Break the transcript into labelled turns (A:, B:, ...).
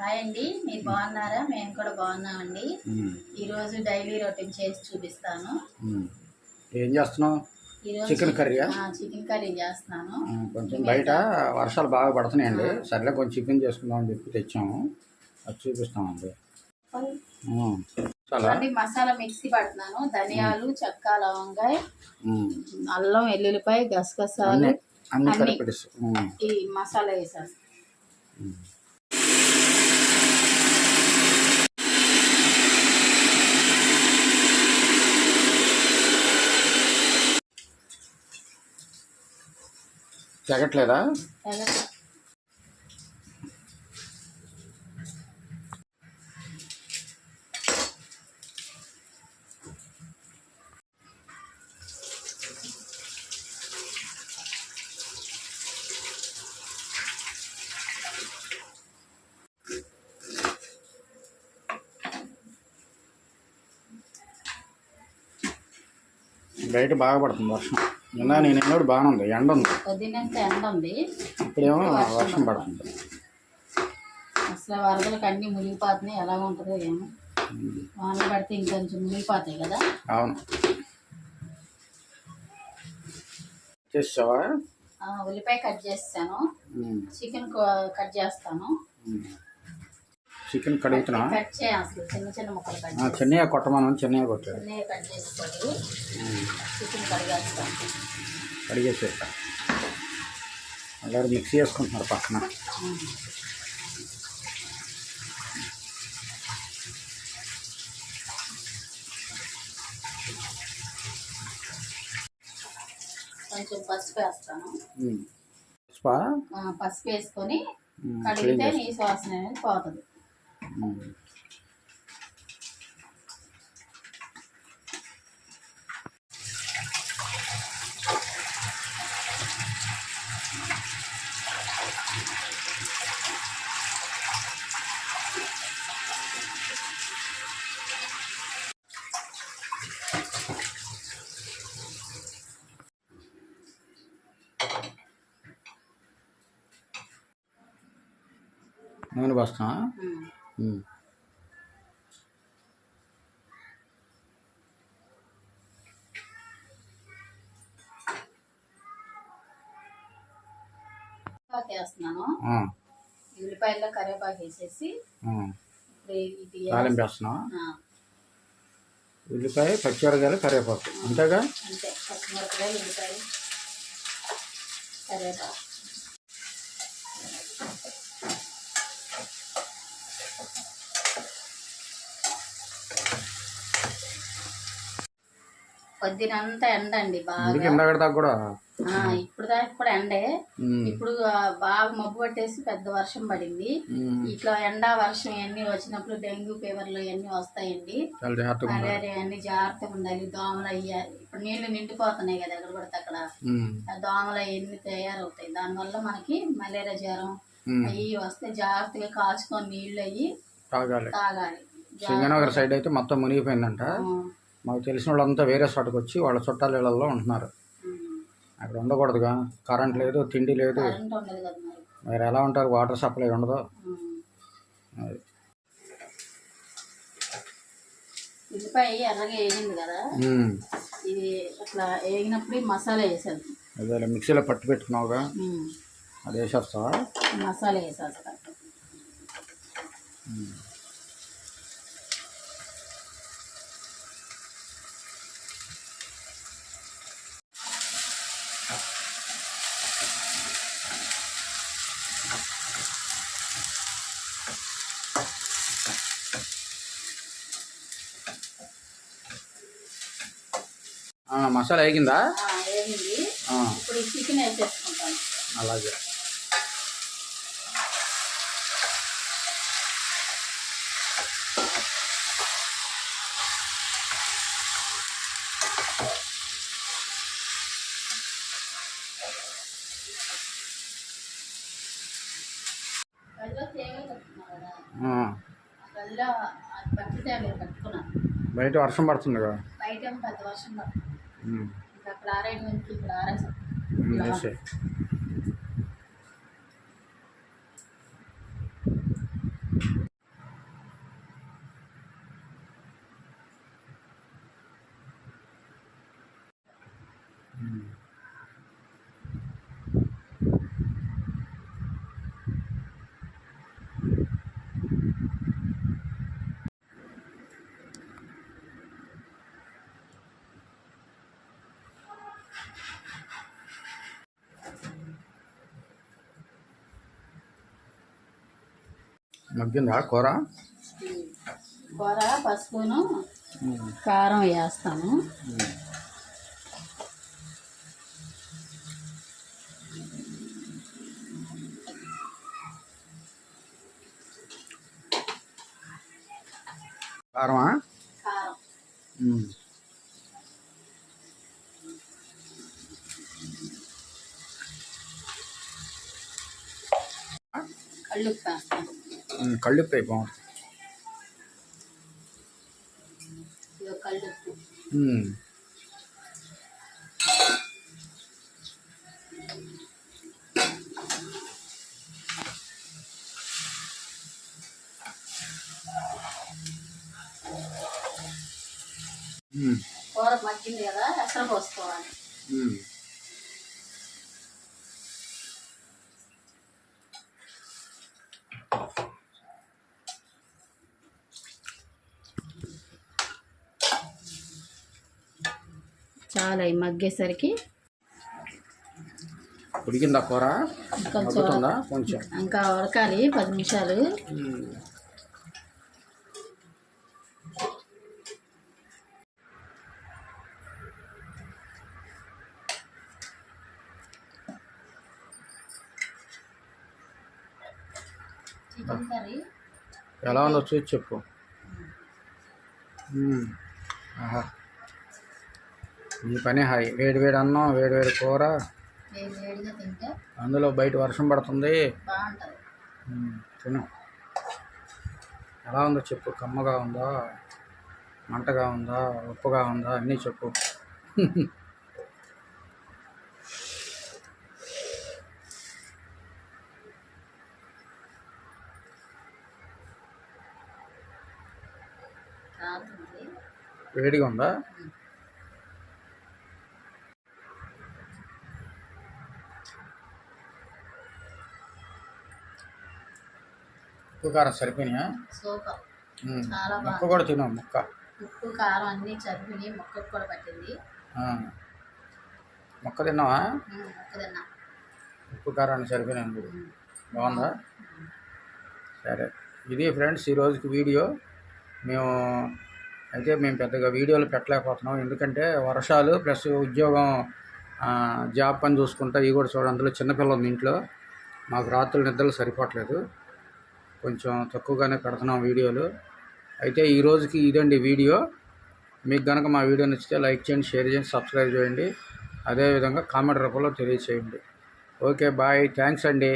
A: Hi అండి మీరు బాగున్నారా? మేము కూడా బాగున్నామండి. ఈరోజు డైలీ రొటీన్ చేసి చూపిస్తాను.
B: ఏం చేస్తున్నావు? చికెన్ కర్రీయా
A: చికెన్ కర్రీ చేస్తున్నాను.
B: కొంచెం బయట వర్షాలు బాగా పడుతున్నాయండి. సర్లే కొంచెం చికెన్ చేసుకుందాం అని చెప్పి తెచ్చాము. అది చూపిస్తామండి.
A: మసాలా మిక్సీ పడుతున్నాను. ధనియాలు చెక్క లవంగాయ. అల్లం వెల్లుల్లిపాయ గసగసాలు
B: అన్నీ.
A: ఈ మసాలా వేసేస్తాను.
B: తెగట్లేదా? బయట బాగా పడుతుంది వర్షం. నిన్న నేను ఎన్నోడు బాగానే ఉంది. ఎండ ఉంది
A: పొద్దున్నంత ఎండ ఉంది
B: ఇప్పుడేమో వర్షం పడుతుంది.
A: అసలు వరదలకు అన్ని మునిగిపోతున్నాయి. ఎలా ఉంటుందో ఏమో. వానలు పడితే ఇంకొంచెం మునిగిపోతాయి కదా.
B: అవును. చేసావా?
A: ఉల్లిపాయ కట్ చేస్తాను. చికెన్ కట్ చేస్తాను.
B: చికెన్ కడుగుతున్నా. చెన్నయ్య కొట్టమని చెన్నయ్య కొట్టాడు. కడిగేసేట అలాగే మిక్సీ చేసుకుంటున్నారు పక్కన.
A: కొంచెం పసుపు వేస్తాను. పసుపు? వేసుకొని కడిగితే నీ వాసన అనేది పోతుంది.
B: నూనె పోస్తున్నా
A: ఉమ్.
B: ఉమ్.
A: కరివేపాకు వేస్తున్నాను ఉల్లిపాయల్లో కరివేపాకు వేసేసి
B: తాలింపు వేస్తున్నా ఉల్లిపాయ పచ్చిమిరకాయలు కరివేపాకు. అంతేగా?
A: అంతే పచ్చిమిరపకాయలు ఉల్లిపాయ కరివేపాకు. పొద్దునంతా ఎండ అండి బాగా
B: కూడా?
A: ఆ, ఇప్పుడు దాకా కూడా ఎండే. ఇప్పుడు బాగా మబ్బు పట్టేసి పెద్ద వర్షం పడింది. ఇట్లా ఎండ వర్షం ఇవన్నీ వచ్చినప్పుడు డెంగ్యూ ఫీవర్లు ఇవన్నీ వస్తాయండి. మలేరియా అన్ని జాగ్రత్తగా ఉండాలి. దోమలు అయ్యా ఇప్పుడు నీళ్ళు నిండిపోతున్నాయి కదా ఎక్కడ పడితే అక్కడ. దోమలు అవన్నీ తయారవుతాయి. దానివల్ల మనకి మలేరియా జ్వరం. అవి వస్తే జాగ్రత్తగా కాచుకొని నీళ్ళు అయ్యి
B: తాగాలి.
A: తాగాలి.
B: సింగనగర్ సైడ్ అయితే మొత్తం మునిగిపోయిందంట. మాకు తెలిసిన వాళ్ళంతా వేరే చోటకు వచ్చి వాళ్ళ చుట్టాల ఇళ్ళల్లో ఉంటున్నారు. అక్కడ ఉండకూడదుగా. కరెంట్ లేదు తిండి లేదు.
A: మరి.
B: ఎలా ఉంటారు? వాటర్ సప్లై ఉండదు.
A: ఉమ్.
B: అది.
A: ఉల్లిపాయ ఎర్రగా వేగింది కదా.
B: ఉమ్.
A: ఇది అట్లా వేగినప్పుడు ఈ మసాలా వేసేది.
B: అదే మిక్సీలో పట్టు పెట్టుకున్నావుగా. అది వేసేస్తావా?
A: మసాలా వేసేస్తా.
B: మసాలా వేగిందా?
A: ఇప్పుడు ఈ చికెన్ వేసేసుకుంటాను
B: అలాగే.
A: కదా.
B: బయట వర్షం పడుతుందిగా
A: బయట ఏమో పెద్ద వర్షం పడుతుంది पढ़ा रहे हैं उनकी पढ़ा रहे
B: सब। हम्म, మగ్గిందా? కూర?
A: కూర పసుపును కారం వేస్తాను.
B: కారమా.
A: కళ్ళు వేస్తాను
B: ఉమ్, కళ్ళుప్పు అయి బాగుంటుంది
A: ఇదో కళ్ళు
B: ఉమ్. ఉమ్.
A: కూర మగ్గింది కదా ఎసరు పోసుకోవాలి చాలా అవి మగ్గేసరికి
B: ఉడికిందా కూర?
A: కొంచెం. ఇంకా ఉడకాలి పది నిమిషాలు.
B: ఎలా ఉందో చూసి చెప్పు. ఆహా. ఈ పని హాయ్ వేడి వేడి అన్నం వేడి వేడి కూర. అందులో బయట వర్షం పడుతుంది. తిను. ఎలా ఉందో చెప్పు. కమ్మగా ఉందా? మంటగా ఉందా? ఉప్పుగా ఉందా? అన్నీ చెప్పు. వేడిగా ఉందా? ఉప్పు కారం సరిపోయినాయా?
A: సూపర్.
B: ఉమ్,
A: చాలా
B: ముక్క కూడా తిను ముక్క.
A: ఉప్పు కారం అన్నీ చదివి ముక్కకు కూడా పట్టింది.
B: ముక్క తిన్నావా?
A: ముక్క తిన్నా.
B: ఉప్పు కారాన్ని సరిపోయినాయి బాగుందా? సరే. ఇది ఫ్రెండ్స్ ఈ రోజుకి వీడియో. మేము అయితే మేము పెద్దగా వీడియోలు పెట్టలేకపోతున్నాం. ఎందుకంటే వర్షాలు ప్లస్ ఉద్యోగం జాబ్ పని చూసుకుంటా ఇవి కూడా చూడండి అందులో చిన్నపిల్ల ఉంది ఇంట్లో. మాకు రాత్రులు నిద్రలు సరిపోవట్లేదు. కొంచెం తక్కువగానే పెడుతున్నాం వీడియోలు. అయితే ఈ రోజుకి ఇదండి వీడియో. మీకు కనుక మా వీడియో నచ్చితే లైక్ చేయండి షేర్ చేయండి సబ్స్క్రైబ్ చేయండి. అదేవిధంగా కామెంట్ రూపంలో తెలియచేయండి. Okay bye. థ్యాంక్స్ అండి.